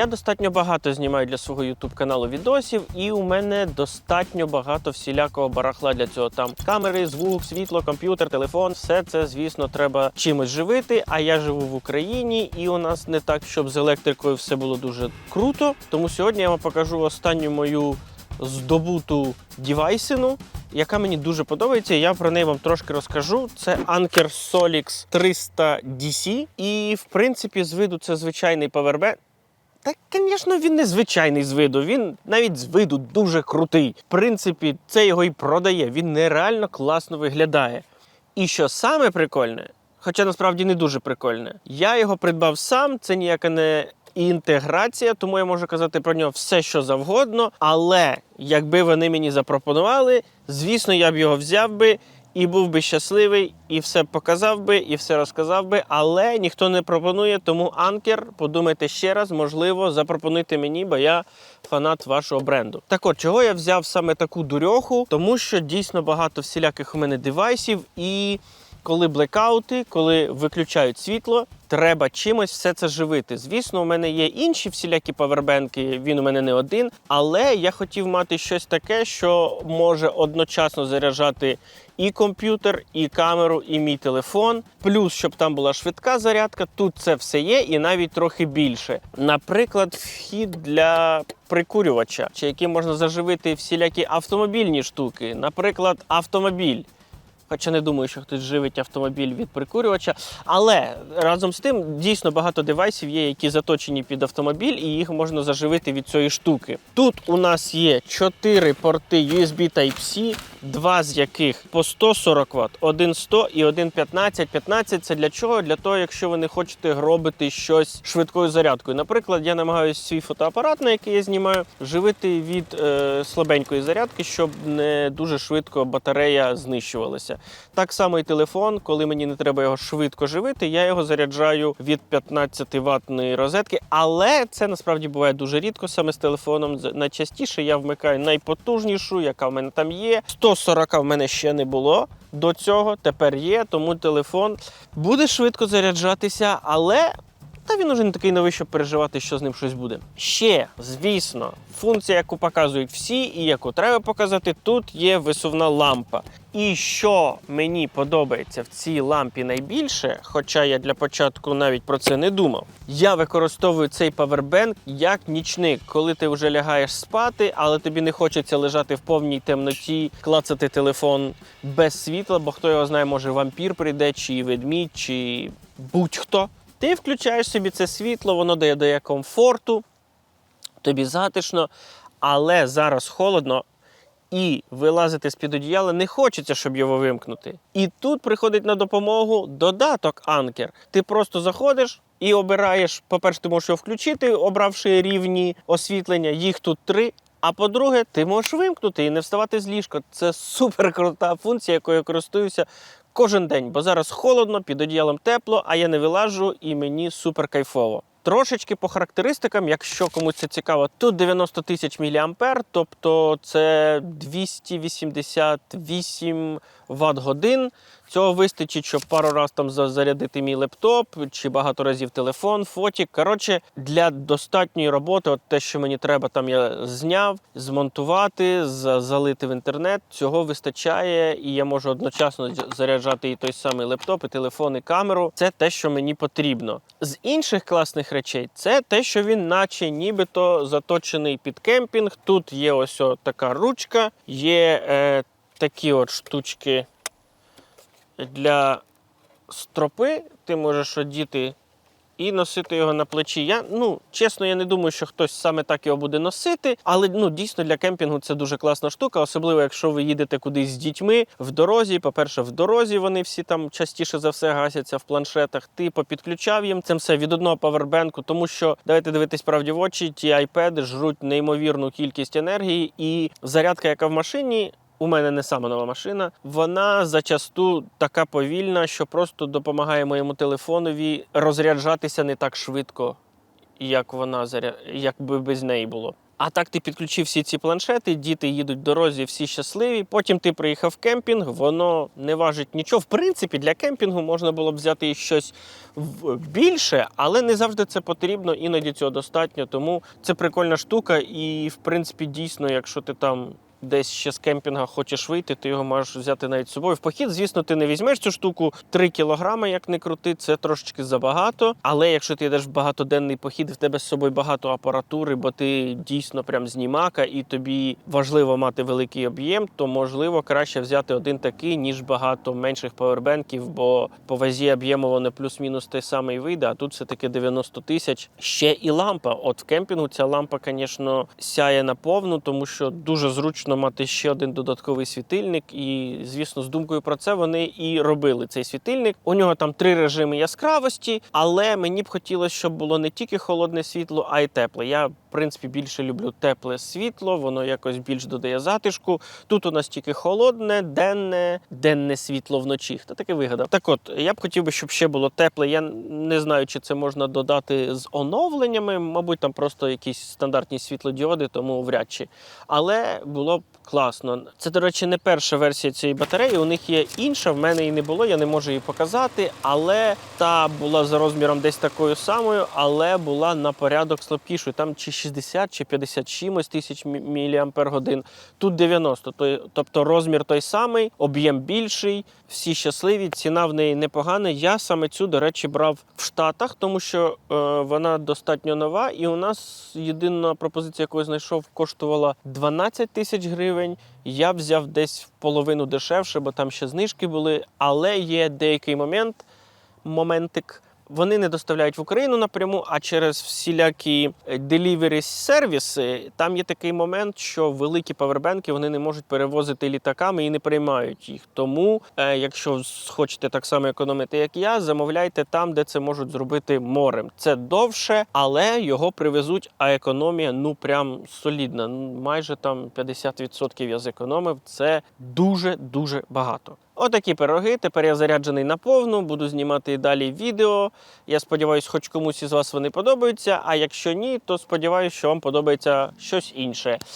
Я достатньо багато знімаю для свого youtube каналу відосів, і у мене достатньо багато всілякого барахла для цього. Там камери, звук, світло, комп'ютер, телефон. Все це, звісно, треба чимось живити. А я живу в Україні, і у нас не так, щоб з електрикою все було дуже круто. Тому сьогодні я вам покажу останню мою здобуту дівайсину, яка мені дуже подобається. Я про неї вам трошки розкажу. Це Anker Solix 300 DC. І, в принципі, з виду це звичайний павербенк. Та, звісно, він не звичайний з виду. Він навіть з виду дуже крутий. В принципі, це його і продає. Він нереально класно виглядає. І що саме прикольне, хоча насправді не дуже прикольне, я його придбав сам. Це ніяка не інтеграція, тому я можу казати про нього все, що завгодно. Але якби вони мені запропонували, звісно, я б його взяв би. І був би щасливий, і все показав би, і все розказав би, але ніхто не пропонує. Тому анкер, подумайте ще раз, можливо, запропонуйте мені, бо я фанат вашого бренду. Так от, чого я взяв саме таку дурьоху? Тому що дійсно багато всіляких у мене девайсів, і коли блекаути, коли виключають світло, треба чимось все це живити. Звісно, у мене є інші всілякі павербенки, він у мене не один, але я хотів мати щось таке, що може одночасно заряджати і комп'ютер, і камеру, і мій телефон. Плюс, щоб там була швидка зарядка. Тут це все є, і навіть трохи більше. Наприклад, вхід для прикурювача, чи яким можна заживити всілякі автомобільні штуки. Наприклад, автомобіль. Хоча не думаю, що хтось живить автомобіль від прикурювача. Але разом з тим дійсно багато девайсів є, які заточені під автомобіль, і їх можна заживити від цієї штуки. Тут у нас є 4 порти USB Type-C, два з яких по 140 Вт, один 100 і один 15. 15 це для чого? Для того, якщо ви не хочете робити щось швидкою зарядкою. Наприклад, я намагаюся свій фотоапарат, на який я знімаю, живити від е, слабенької зарядки, щоб не дуже швидко батарея знищувалася. Так само і телефон, коли мені не треба його швидко живити, я його заряджаю від 15 ватної розетки. Але це насправді буває дуже рідко саме з телефоном. Найчастіше я вмикаю найпотужнішу, яка в мене там є. 140 в мене ще не було. До цього тепер є, тому телефон буде швидко заряджатися, але та він уже не такий новий, щоб переживати, що з ним щось буде. Ще, звісно, функція, яку показують всі, і яку треба показати, тут є висувна лампа. І що мені подобається в цій лампі найбільше, хоча я для початку навіть про це не думав, я використовую цей павербенк як нічник, коли ти вже лягаєш спати, але тобі не хочеться лежати в повній темноті, клацати телефон без світла, бо хто його знає, може вампір прийде, чи ведмідь, чи будь-хто. Ти включаєш собі це світло, воно дає комфорту, тобі затишно, але зараз холодно. І вилазити з-під одіяла не хочеться, щоб його вимкнути. І тут приходить на допомогу додаток Анкер. Ти просто заходиш і обираєш. По-перше, ти можеш його включити, обравши рівні освітлення. Їх тут три. А по-друге, ти можеш вимкнути і не вставати з ліжка. Це супер крута функція, якою я користуюся кожен день, бо зараз холодно, під одіялом тепло, а я не вилажу і мені супер кайфово. Трошечки по характеристикам, якщо комусь це цікаво, тут 90 тисяч міліампер, тобто це 288 Вт годин. Цього вистачить, щоб пару разів там зарядити мій лептоп чи багато разів телефон, фотік. Коротше, для достатньої роботи, от те, що мені треба, там я зняв, змонтувати, залити в інтернет. Цього вистачає, і я можу одночасно заряджати і той самий лептоп, і телефон, і камеру. Це те, що мені потрібно. З інших класних речей, це те, що він, наче нібито заточений під кемпінг. Тут є ось така ручка, є е, такі от штучки для стропи. Ти можеш одіти і носити його на плечі. Я ну чесно, я не думаю, що хтось саме так його буде носити, але ну дійсно для кемпінгу це дуже класна штука, особливо якщо ви їдете кудись з дітьми в дорозі. По-перше, в дорозі вони всі там частіше за все гасяться в планшетах. Ти попідключав їм це все від одного павербенку, тому що давайте дивитись правді в очі. Ті айпеди жруть неймовірну кількість енергії, і зарядка, яка в машині. У мене не сама нова машина. Вона зачасту така повільна, що просто допомагає моєму телефонові розряджатися не так швидко, як вона заря... як би без неї було. А так ти підключив всі ці планшети, діти їдуть в дорозі, всі щасливі. Потім ти приїхав в кемпінг, воно не важить нічого. В принципі, для кемпінгу можна було б взяти щось більше, але не завжди це потрібно, іноді цього достатньо. Тому це прикольна штука, і в принципі, дійсно, якщо ти там. Десь ще з кемпінга хочеш вийти, ти його можеш взяти навіть з собою. В похід, звісно, ти не візьмеш цю штуку 3 кілограми, як не крути, це трошечки забагато. Але якщо ти йдеш в багатоденний похід, в тебе з собою багато апаратури, бо ти дійсно прям знімака, і тобі важливо мати великий об'єм, то можливо краще взяти один такий, ніж багато менших павербенків, бо по вазі об'єму вони плюс-мінус той самий вийде, а тут все-таки 90 тисяч. Ще і лампа. От в кемпінгу ця лампа, звісно, сяє наповну, тому що дуже зручно мати ще один додатковий світильник. І, звісно, з думкою про це вони і робили цей світильник. У нього там три режими яскравості, але мені б хотілося, щоб було не тільки холодне світло, а й тепле. Я, в принципі, більше люблю тепле світло, воно якось більш додає затишку. Тут у нас тільки холодне, денне, денне світло вночі. Хто таке вигадав? Так от, я б хотів би, щоб ще було тепле. Я не знаю, чи це можна додати з оновленнями. Мабуть, там просто якісь стандартні світлодіоди, тому вряд чи. Але було б класно. Це, до речі, не перша версія цієї батареї. У них є інша, в мене її не було, я не можу її показати. Але та була за розміром десь такою самою, але була на порядок слабкішою. Там чи 60, чи 50 чимось тисяч годин. Тут 90. Тобто розмір той самий, об'єм більший, всі щасливі, ціна в неї непогана. Я саме цю, до речі, брав в Штатах, тому що е, вона достатньо нова, і у нас єдина пропозиція, яку я знайшов, коштувала 12 тисяч гривень. Я взяв десь в половину дешевше, бо там ще знижки були. Але є деякий момент, моментик. Вони не доставляють в Україну напряму, а через всілякі делівері сервіси там є такий момент, що великі павербенки вони не можуть перевозити літаками і не приймають їх. Тому, е, якщо хочете так само економити, як я, замовляйте там, де це можуть зробити морем. Це довше, але його привезуть, а економія ну прям солідна. Майже там 50% я зекономив. Це дуже дуже багато. Отакі пироги. Тепер я заряджений на повну, буду знімати далі відео. Я сподіваюся, хоч комусь із вас вони подобаються. А якщо ні, то сподіваюся, що вам подобається щось інше.